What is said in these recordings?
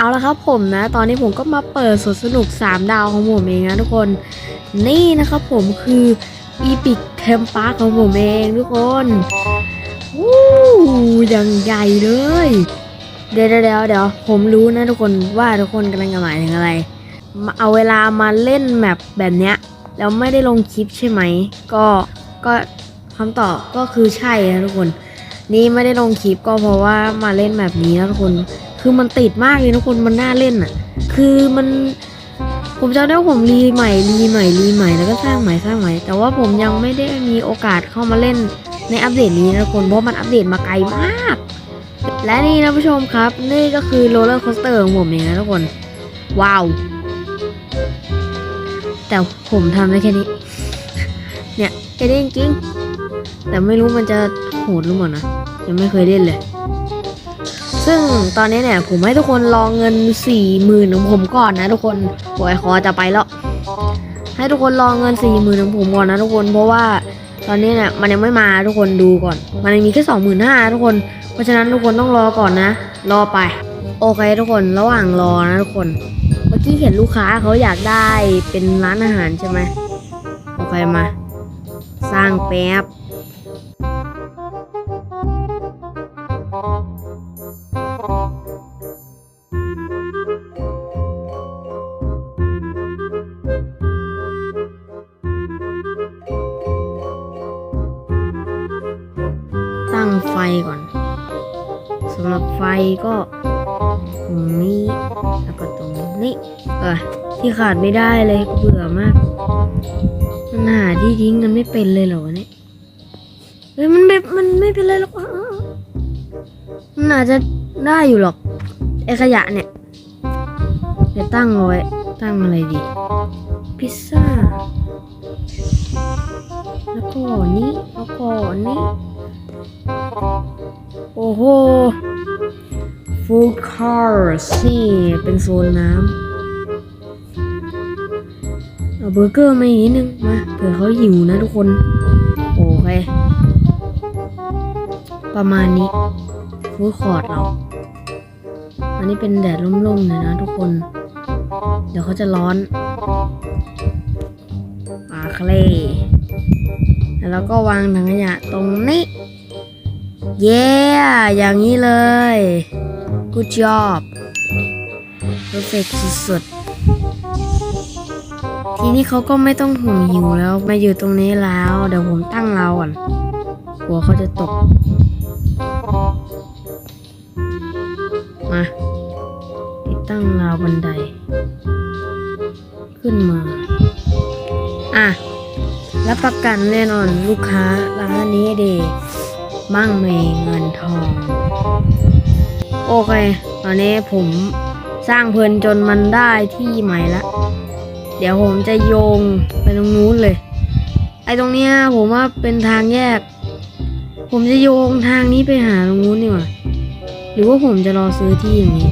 เอาละครับผมนะ ตอนนี้ผมก็มาเปิดสวนสนุก 3 ดาวของผมเองนะทุกคน นี่นะครับผมคือ Epic t e m p a r k ของผมเองทุกคนวู้ย่างใหญ่เลย เดี๋ยวเดี๋ยวเดี๋ยวผมรู้นะทุกคนว่าทุกคนกำลังจะหมายถึงอะไรมาเอาเวลามาเล่นแมปแบบเนี้ยแล้วไม่ได้ลงคลิปใช่ไหม ก็ก็คำตอบก็คือใช่นะทุกคน นี่ไม่ได้ลงคลิปก็เพราะว่ามาเล่นแบบนี้นะทุกคน คือมันติดมากเลยทุกคนมันน่าเล่นอะ คือมัน ผมจำได้ว่าผมรีใหม่รีใหม่รีใหม่แล้วก็สร้างใหม่สร้างใหม่ แต่ว่าผมยังไม่ได้มีโอกาสเข้ามาเล่นในอัปเดตนี้นะทุกคนเพราะมันอัปเดตมาไกลมาก และนี่นะผู้ชมครับ นี่ก็คือโรลเลอร์คอสเตอร์ของผมเองนะทุกคน ว้าว แต่ผมทำได้แค่นี้ เนี่ยแค่นี้จริงแต่ไม่รู้มันจะโหดหรือเปล่านะยังไม่เคยเล่นเลย ซึ่งตอนนี้เนี่ยผมให้ทุกคนรองเงินสี่หมื่นของผมก่อนนะทุกคนปวยคอจะไปแล้ว ให้ทุกคนรองเงินสี่หมื่นของผมก่อนนะทุกคนเพราะว่าตอนนี้เนี่ยมันยังไม่มาทุกคนดูก่อน มันยังมีแค่สองหมื่นห้าทุกคน เพราะฉะนั้นทุกคนต้องรอก่อนนะ รอไป โอเคทุกคนระหว่างรอนะทุกคน เมื่อกี้เห็นลูกค้าเขาอยากได้เป็นร้านอาหารใช่ไหมโอเคมา สร้างแป๊บ ก่อนสำหรับไฟก็ตรงนี้แล้วก็ตรงนี้เออที่ขาดไม่ได้เลยเบื่อมากมันหาที่ทิ้งกันไม่เป็นเลยเหรอเนี่ยเฮ้ยมันแบบมันไม่เป็นไรหรอกมันอาจจะได้อยู่หรอกไอขยะเนี่ยเดี๋ยวตั้งเอาไว้ตั้งอะไรดี พิซซ่า แล้วก็นี้แล้วก็นี้ โอ้โหฟู้ดคาร์สนี่เป็นโซนน้ำเอาเบอร์เกอร์มาอีกนิดนึงมาเผื่อเขาหิวนะทุกคน โอเค ประมาณนี้ฟู้ดคอร์ดเรา อันนี้เป็นแดดร่มๆเลยนะทุกคน เดี๋ยวเขาจะร้อนอาเคลแล้วก็วางถังขยะตรงนี้ เย้อย่างนี้เลย good job perfect สุดๆทีนี้เขาก็ไม่ต้องห่วงหิวแล้ว มาอยู่ตรงนี้แล้ว เดี๋ยวผมตั้งเราก่อนกลัวเขาจะตก มาติดตั้งราวบันได ขึ้นมา อะรับประกันแน่นอนลูกค้าร้านนี้เด มั่งมีเงินทอง โอเค ตอนนี้ผมสร้างเพลินจนมันได้ที่ใหม่ละเดี๋ยวผมจะโยงไปตรงนู้นเลย ไอ้ตรงเนี้ยผมว่าเป็นทางแยก ผมจะโยงทางนี้ไปหาตรงนู้นดีกว่าหรือว่าผมจะรอซื้อที่อย่างนี้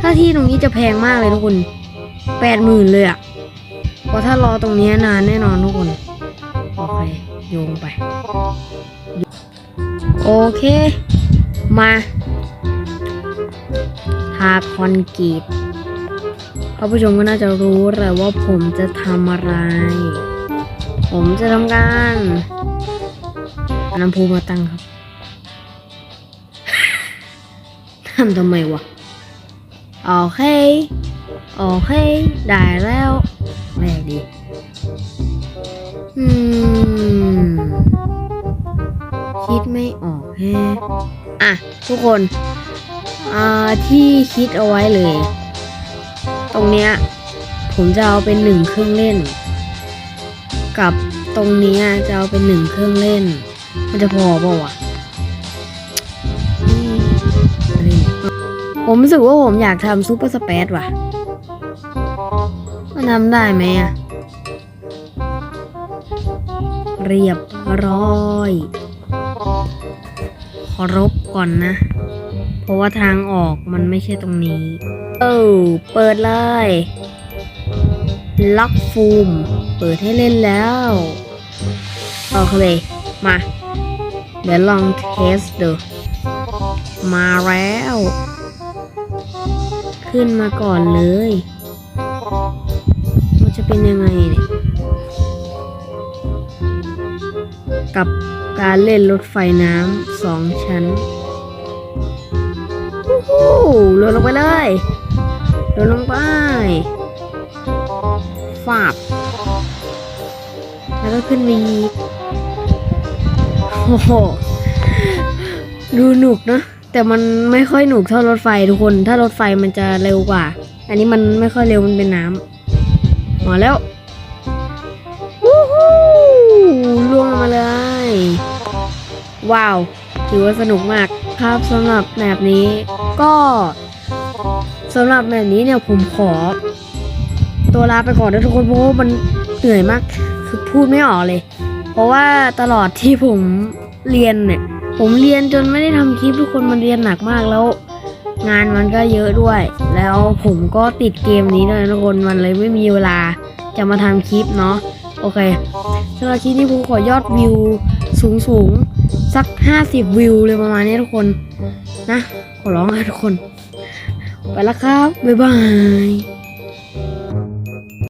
ถ้าที่ตรงนี้จะแพงมากเลยทุกคนแปดหมื่นเลยอะเพราะถ้ารอตรงเนี้ยนานแน่นอนทุกคน โอเค โยงไป โอเค มาทาคอนกรีตท่านผู้ชมก็น่าจะรู้แหละว่าผมจะทำอะไร ผมจะทำการน้ำพุมาตั้งครับทำทำไมวะ โอเค โอเค ได้แล้วแม่ดี อืม คิดไม่ออกแฮะอะ ทุกคนอ่าที่คิดเอาไว้เลย ตรงเนี้ยผมจะเอาเป็นหนึ่งเครื่องเล่น กับตรงเนี้ยจะเอาเป็นหนึ่งเครื่องเล่น มันจะพอเปล่าวะผมรู้สึกว่าผมอยากทำซูเปอร์สเปซว่ะ มันทำได้ไหมอะเรียบร้อย รพก่อนนะ เพราะว่าทางออกมันไม่ใช่ตรงนี้ เออเปิดเลยล็อกฟูม เปิดให้เล่นแล้วโอเคมา เดี๋ยวลองเทสดูมาแล้ว ขึ้นมาก่อนเลย มันจะเป็นยังไงเนี่ย กับ การเล่นรถไฟน้ำสองชั้นวู้ฮู้โดลงไปเลยโดลงไปฟาบแล้วก็ขึ้นมีกโอ้โหดูหนุกเนะ แต่มันไม่ค่อยหนุกเท่ารถไฟทุกคน ถ้ารถไฟมันจะเร็วกว่า อันนี้มันไม่ค่อยเร็วมันเป็นน้ำมาแล้ว ล่วงลงมาเลย ว้าว ถือว่าสนุกมากครับสำหรับแมปนี้ก็สำหรับแมปนี้เนี่ยผมขอ ตัวลาไปก่อนนะทุกคนเพราะว่ามันเหนื่อยมาก คือพูดไม่ออกเลย เพราะว่าตลอดที่ผมเรียนเนี่ย ผมเรียนจนไม่ได้ทำคลิปทุกคนมันเรียนหนักมากแล้ว งานมันก็เยอะด้วย แล้วผมก็ติดเกมนี้ด้วยทุกคนมันเลยไม่มีเวลาจะมาทำคลิปเนาะโอเค สำหรับคลิปนี้ผมขอยอดวิวสูงสูงสัก50วิวเลยประมาณนี้ทุกคน นะ ขอร้องนะทุกคน ไปแล้วครับ บ๊ายบาย